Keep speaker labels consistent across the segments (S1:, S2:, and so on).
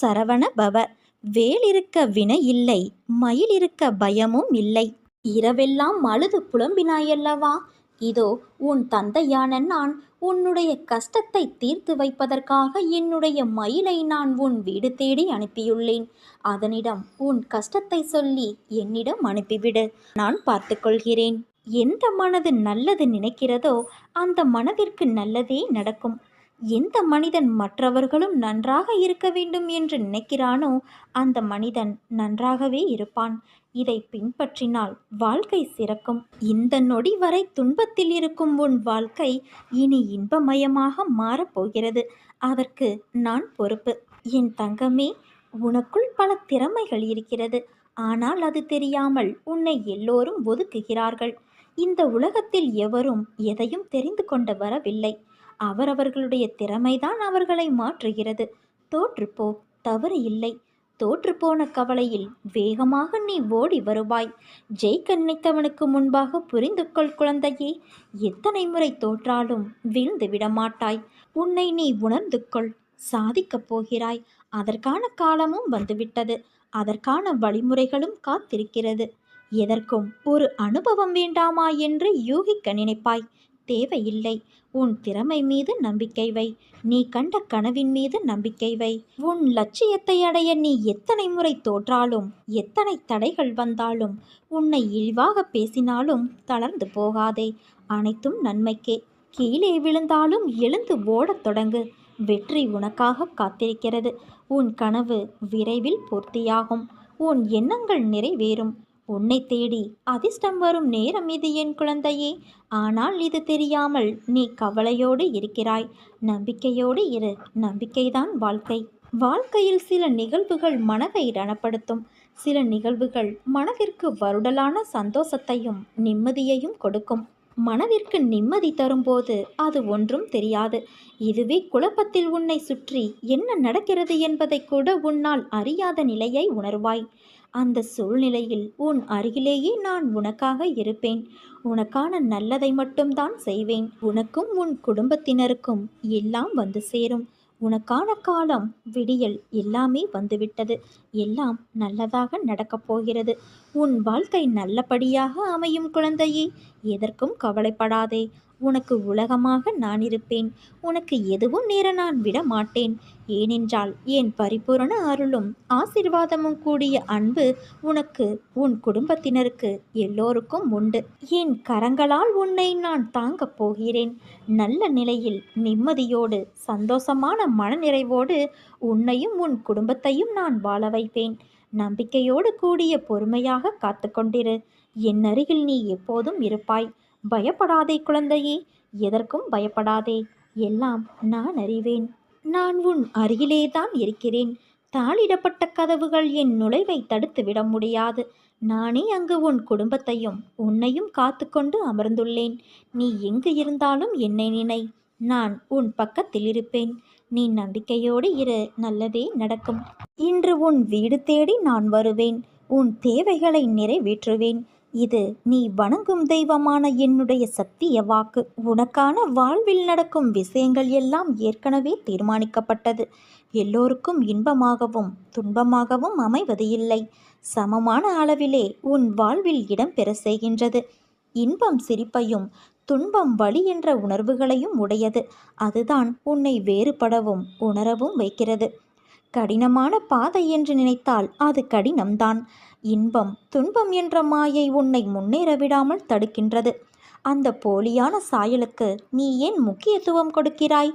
S1: சரவண பவ. வேல் இருக்க வினை இல்லை மயில் இருக்க பயமும் இல்லை. இரவெல்லாம் அழுது புலம்பினாயல்லவா? இதோ உன் தந்தையான நான் உன்னுடைய கஷ்டத்தை தீர்த்து வைப்பதற்காக என்னுடைய மயிலை நான் உன் வீடு தேடி அனுப்பியுள்ளேன். அதனிடம் உன் கஷ்டத்தை சொல்லி என்னிடம் அனுப்பிவிடு. நான் பார்த்துக்கொள்கிறேன் எந்த மனது நல்லது நினைக்கிறதோ அந்த மனதிற்கு நல்லதே நடக்கும். எந்த மனிதன் மற்றவர்களும் நன்றாக இருக்க வேண்டும் என்று நினைக்கிறானோ அந்த மனிதன் நன்றாகவே இருப்பான். இதை பின்பற்றினால் வாழ்க்கை சிறக்கும். இந்த நொடி வரை துன்பத்தில் இருக்கும் உன் வாழ்க்கை இனி இன்பமயமாக மாறப்போகிறது அதற்கு நான் பொறுப்பு. என் தங்கமே உனக்குள் பல திறமைகள் இருக்கிறது. ஆனால் அது தெரியாமல் உன்னை எல்லோரும் ஒதுக்குகிறார்கள். இந்த உலகத்தில் எவரும் எதையும் தெரிந்து கொண்டு வரவில்லை. அவரவர்களுடைய திறமைதான் அவர்களை மாற்றுகிறது. தோற்றுப்போ தவறு இல்லை. தோற்றுப்போன கவலையில் வேகமாக நீ ஓடி வருவாய். ஜெயிக்க நினைத்தவனுக்கு முன்பாக புரிந்து கொள் குழந்தையே. எத்தனை முறை தோற்றாலும் வீழ்ந்து விடமாட்டாய். உன்னை நீ உணர்ந்து கொள். சாதிக்கப் போகிறாய். அதற்கான காலமும் வந்துவிட்டது. அதற்கான வழிமுறைகளும் காத்திருக்கிறது. எதற்கும் ஒரு அனுபவம் வேண்டாமா என்று யூகிக்க நினைப்பாய். தேவையில்லை. உன் திறமை மீது நம்பிக்கை வை. நீ கண்ட கனவின் மீது நம்பிக்கை வை. உன் லட்சியத்தை அடைய நீ எத்தனை முறை தோற்றாலும் எத்தனை தடைகள் வந்தாலும் உன்னை இழிவாக பேசினாலும் தளர்ந்து போகாதே. அனைத்தும் நன்மைக்கே. கீழே விழுந்தாலும் எழுந்து ஓடத் தொடங்கு. வெற்றி உனக்காக காத்திருக்கிறது. உன் கனவு விரைவில் பூர்த்தியாகும். உன் எண்ணங்கள் நிறைவேறும். உன்னை தேடி அதிர்ஷ்டம் வரும் நேரம் இது என் குழந்தையே. ஆனால் இது தெரியாமல் நீ கவலையோடு இருக்கிறாய். நம்பிக்கையோடு இரு. நம்பிக்கைதான் வாழ்க்கை. வாழ்க்கையில் சில நிகழ்வுகள் மனதை ரணப்படுத்தும். சில நிகழ்வுகள் மனதிற்கு வருடலான சந்தோஷத்தையும் நிம்மதியையும் கொடுக்கும். மனதிற்கு நிம்மதி தரும்போது அது ஒன்றும் தெரியாது. இதுவே குழப்பத்தில் உன்னை சுற்றி என்ன நடக்கிறது என்பதை கூட உன்னால் அறியாத நிலையை உணர்வாய். அந்த சூழ்நிலையில் உன் அருகிலேயே நான் உனக்காக இருப்பேன். உனக்கான நல்லதை மட்டும்தான் செய்வேன். உனக்கும் உன் குடும்பத்தினருக்கும் எல்லாம் வந்து சேரும். உனக்கான காலம் விடியல் எல்லாமே வந்துவிட்டது. எல்லாம் நல்லதாக நடக்கப் போகிறது. உன் வாழ்க்கை நல்லபடியாக அமையும் குழந்தையே எதற்கும் கவலைப்படாதே. உனக்கு உலகமாக நான் இருப்பேன். உனக்கு எதுவும் நேர நான் விட மாட்டேன். ஏனென்றால் என் பரிபூரண அருளும் ஆசிர்வாதமும் கூடிய அன்பு உனக்கு உன் குடும்பத்தினருக்கு எல்லோருக்கும் உண்டு. என் கரங்களால் உன்னை நான் தாங்கப் போகிறேன். நல்ல நிலையில் நிம்மதியோடு சந்தோஷமான மனநிறைவோடு உன்னையும் உன் குடும்பத்தையும் நான் வாழ வைப்பேன். நம்பிக்கையோடு கூடிய பொறுமையாக காத்துக்கொண்டிரு என் அருகில் நீ எப்போதும் இருப்பாய். பயப்படாதே குழந்தையே எதற்கும் பயப்படாதே. எல்லாம் நான் அறிவேன். நான் உன் அருகிலேதான் இருக்கிறேன். தாளிடப்பட்ட கதவுகள் என் நுழைவை தடுத்து விட முடியாது. நானே அங்கு உன் குடும்பத்தையும் உன்னையும் காத்துக்கொண்டு அமர்ந்துள்ளேன். நீ எங்கு இருந்தாலும் என்னை நினை. நான் உன் பக்கத்தில் இருப்பேன். நீ நம்பிக்கையோடு இரு. நல்லதே நடக்கும். இன்று உன் வீடு தேடி நான் வருவேன். உன் தேவைகளை நிறைவேற்றுவேன். இது நீ வணங்கும் தெய்வமான என்னுடைய சத்திய வாக்கு. உனக்கான வாழ்வில் நடக்கும் விஷயங்கள் எல்லாம் ஏற்கனவே தீர்மானிக்கப்பட்டது. எல்லோருக்கும் இன்பமாகவும் துன்பமாகவும் அமைவது இல்லை. சமமான அளவிலே உன் வாழ்வில் இடம் பெற செய்கின்றது. இன்பம் சிரிப்பையும் துன்பம் வழி என்ற உணர்வுகளையும் உடையது. அதுதான் உன்னை வேறுபடவும் உணரவும் வைக்கிறது. கடினமான பாதை என்று நினைத்தால் அது கடினம்தான். இன்பம் துன்பம் என்ற மாயை உன்னை முன்னேற விடாமல் தடுக்கின்றது. அந்த போலியான சாயலுக்கு நீ ஏன் முக்கியத்துவம் கொடுக்கிறாய்?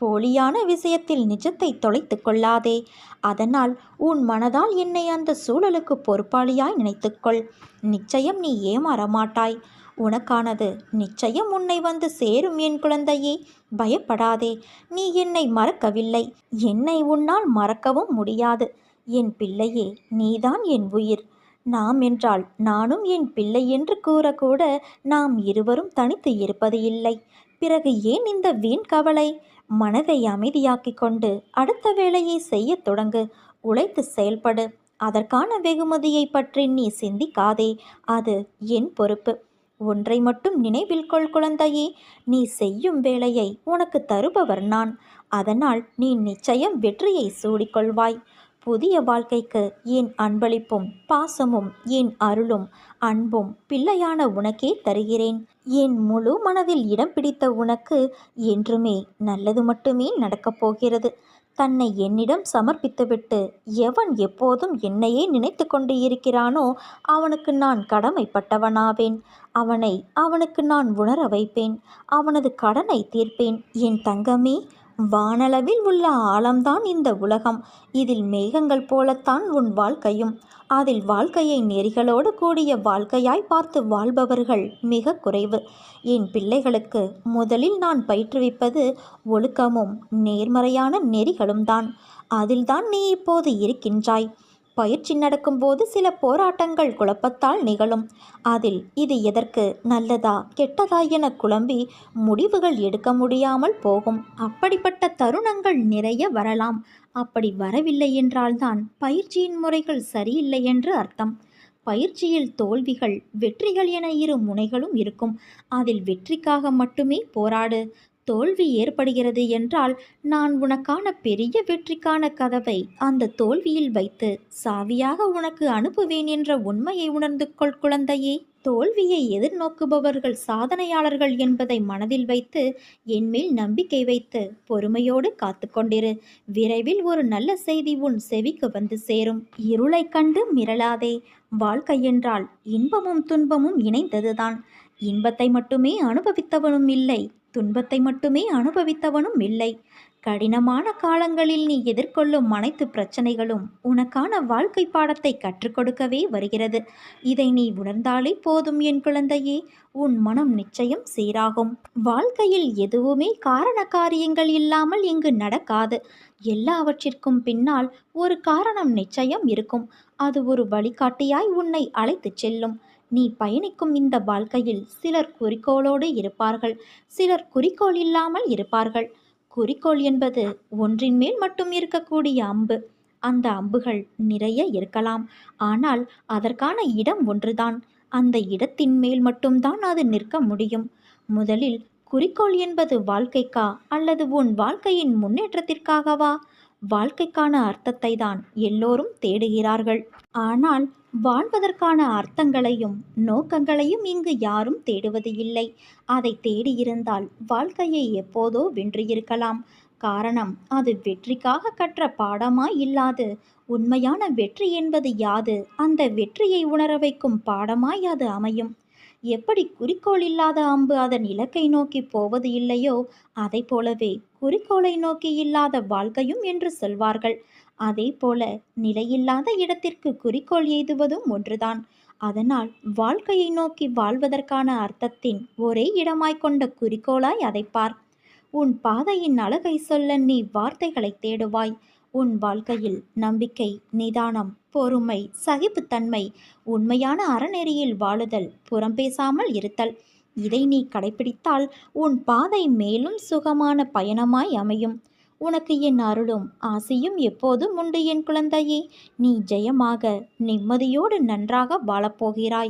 S1: போலியான விஷயத்தில் நிஜத்தை தொலைத்து கொள்ளாதே. அதனால் உன் மனதால் என்னை அந்த சூழலுக்கு பொறுப்பாளியாய் நினைத்துக்கொள். நிச்சயம் நீ ஏமாற மாட்டாய். உனக்கானது நிச்சயம் உன்னை வந்து சேரும் என் குழந்தையே. பயப்படாதே. நீ என்னை மறக்கவில்லை. என்னை உன்னால் மறக்கவும் முடியாது. என் பிள்ளையே நீதான் என் உயிர். நாம் என்றால் நானும் என் பிள்ளை என்று கூறக்கூட நாம் இருவரும் தனித்து இருப்பது இல்லை. பிறகு ஏன் இந்த வீண் கவலை? மனதை அமைதியாக்கிக் கொண்டு அடுத்த வேலையை செய்யத் தொடங்கு. உழைத்து செயல்படு. அதற்கான வெகுமதியை பற்றி நீ சிந்திக்காதே. அது என் பொறுப்பு. ஒன்றை மட்டும் நினைவில் கொள் குழந்தையே. நீ செய்யும் வேலையை உனக்கு தருபவர் நான். அதனால் நீ நிச்சயம் வெற்றியை சூடிக்கொள்வாய். புதிய வாழ்க்கைக்கு என் அன்பளிப்பும் பாசமும் என் அருளும் அன்பும் பிள்ளையான உனக்கே தருகிறேன்? என் முழு மனதில் இடம் பிடித்த உனக்கு என்றுமே நல்லது மட்டுமே நடக்கப் போகிறது? தன்னை என்னிடம் சமர்ப்பித்துவிட்டு எவன் எப்போதும் என்னையே நினைத்து கொண்டு இருக்கிறானோ அவனுக்கு நான் கடமைப்பட்டவனாவேன். அவனை அவனுக்கு நான் உணர வைப்பேன். அவனது கடனை தீர்ப்பேன். என் தங்கமே வானளவில் உள்ள ஆழம்தான் இந்த உலகம். இதில் மேகங்கள் போலத்தான் உன் வாழ்க்கையும். அதில் வாழ்க்கையை நெறிகளோடு கூடிய வாழ்க்கையாய் பார்த்து வாழ்பவர்கள் மிக குறைவு. என் பிள்ளைகளுக்கு முதலில் நான் பயிற்றுவிப்பது ஒழுக்கமும் நேர்மறையான நெறிகளும் தான் அதில்தான் நீ இப்போது இருக்கின்றாய். பயிற்சி நடக்கும்போது சில போராட்டங்கள் குழப்பத்தால் நிகழும். அதில் இது எதற்கு நல்லதா கெட்டதா என குழம்பி முடிவுகள் எடுக்க முடியாமல் போகும். அப்படிப்பட்ட தருணங்கள் நிறைய வரலாம். அப்படி வரவில்லை என்றால்தான் பயிற்சியின் முறைகள் சரியில்லை என்று அர்த்தம். பயிற்சியில் தோல்விகள் வெற்றிகள் என இரு முனைகளும் இருக்கும். அதில் வெற்றிக்காக மட்டுமே போராடு தோல்வி ஏற்படுகிறது என்றால் நான் உனக்கான பெரிய வெற்றிக்கான கதவை அந்த தோல்வியில் வைத்து சாவியாக உனக்கு அனுப்புவேன் என்ற உண்மையை உணர்ந்து கொள் குழந்தையே. தோல்வியை எதிர்நோக்குபவர்கள் சாதனையாளர்கள் என்பதை மனதில் வைத்து என்மேல் நம்பிக்கை வைத்து பொறுமையோடு காத்து கொண்டிரு. விரைவில் ஒரு நல்ல செய்தி உன் செவிக்கு வந்து சேரும். இருளை கண்டு மிரளாதே. வாழ்க்கை என்றால் இன்பமும் துன்பமும் இணைந்ததுதான். இன்பத்தை மட்டுமே அனுபவித்தவனும் இல்லை. துன்பத்தை மட்டுமே அனுபவித்தவனும் இல்லை. கடினமான காலங்களில் நீ எதிர்கொள்ளும் அனைத்து பிரச்சனைகளும் உனக்கான வாழ்க்கை பாடத்தை கற்றுக் கொடுக்கவே வருகிறது. இதை நீ உணர்ந்தாலே போதும் என் குழந்தையே. உன் மனம் நிச்சயம் சீராகும். வாழ்க்கையில் எதுவுமே காரண காரியங்கள் இல்லாமல் இங்கு நடக்காது. எல்லாவற்றிற்கும் பின்னால் ஒரு காரணம் நிச்சயம் இருக்கும். அது ஒரு வழிகாட்டியாய் உன்னை அழைத்துச் செல்லும். நீ பயணிக்கும் இந்த வாழ்க்கையில் சிலர் குறிக்கோளோடு இருப்பார்கள் சிலர் குறிக்கோள் இல்லாமல் இருப்பார்கள். குறிக்கோள் என்பது ஒன்றின் மேல் மட்டும் இருக்கக்கூடிய அம்பு. அந்த அம்புகள் நிறைய இருக்கலாம் ஆனால் அதற்கான இடம் ஒன்றுதான். அந்த இடத்தின் மேல் மட்டும்தான் அது நிற்க முடியும். முதலில் குறிக்கோள் என்பது வாழ்க்கைக்கா அல்லது உன் வாழ்க்கையின் முன்னேற்றத்திற்காகவா? வாழ்க்கைக்கான அர்த்தத்தை தான் எல்லோரும் தேடுகிறார்கள். ஆனால் வாழ்வதற்கான அர்த்தங்களையும் நோக்கங்களையும் இங்கு யாரும் தேடுவது இல்லை. அதை தேடியிருந்தால் வாழ்க்கையை எப்போதோ வென்றிருக்கலாம் காரணம் அது வெற்றிக்காக கற்ற பாடமாய் இல்லாது உண்மையான வெற்றி என்பது யாது? அந்த வெற்றியை உணர வைக்கும் பாடமாய் அது அமையும். எப்படி குறிக்கோள் இல்லாத அம்பு அதன் இலக்கை நோக்கி போவது இல்லையோ அதை போலவே குறிக்கோளை நோக்கி இல்லாத வாழ்க்கையும் என்று சொல்வார்கள். அதே போல நிலையில்லாத இடத்திற்கு குறிக்கோள் எய்துவதும் ஒன்றுதான். அதனால் வாழ்க்கையை நோக்கி வாழ்வதற்கான அர்த்தத்தின் ஒரே இடமாய் கொண்ட குறிக்கோளாய் அதை பார். உன் பாதையின் அழகை சொல்ல நீ வார்த்தைகளை தேடுவாய். உன் வாழ்க்கையில் நம்பிக்கை நிதானம் பொறுமை சகிப்புத்தன்மை உண்மையான அறநெறியில் வாழுதல் புறம் பேசாமல் இருத்தல். இதை நீ கடைபிடித்தால் உன் பாதை மேலும் சுகமான பயணமாய் அமையும். உனக்கு என் அருளும் ஆசையும் எப்போதும் உண்டு என் குழந்தையே. நீ ஜெயமாக நிம்மதியோடு நன்றாக வாழப்போகிறாய்.